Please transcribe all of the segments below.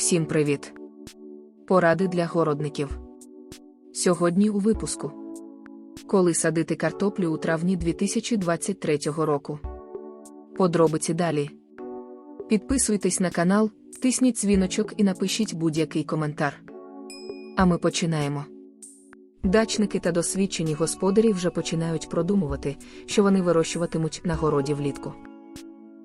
Всім привіт! Поради для городників. Сьогодні у випуску. Коли садити картоплю у травні 2023 року. Подробиці далі. Підписуйтесь на канал, тисніть дзвіночок і напишіть будь-який коментар. А ми починаємо. Дачники та досвідчені господарі вже починають продумувати, що вони вирощуватимуть на городі влітку.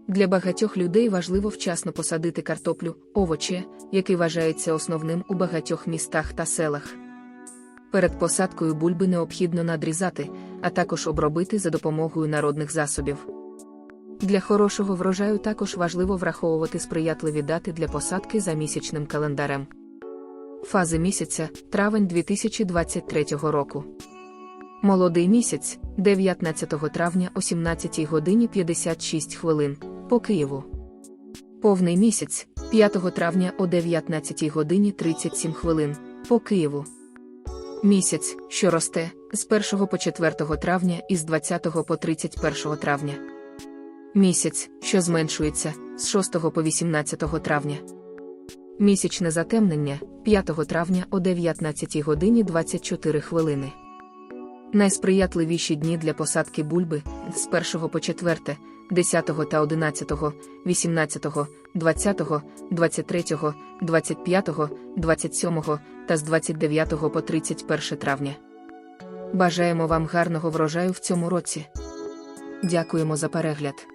Для багатьох людей важливо вчасно посадити картоплю, овоче, який вважається основним у багатьох містах та селах. Перед посадкою бульби необхідно надрізати, а також обробити за допомогою народних засобів. Для хорошого врожаю також важливо враховувати сприятливі дати для посадки за місячним календарем. Фази місяця травень 2023 року. Молодий місяць 19 травня о 17 годині 56 хвилин по Києву. Повний місяць 5 травня о 19 годині 37 хвилин по Києву. Місяць, що росте з 1 по 4 травня і з 20 по 31 травня. Місяць, що зменшується з 6 по 18 травня. Місячне затемнення 5 травня о 19 годині 24 хвилини. Найсприятливіші дні для посадки бульби з 1 по 4, 10 та 11, 18, 20, 23, 25, 27 та з 29 по 31 травня. Бажаємо вам гарного врожаю в цьому році. Дякуємо за перегляд.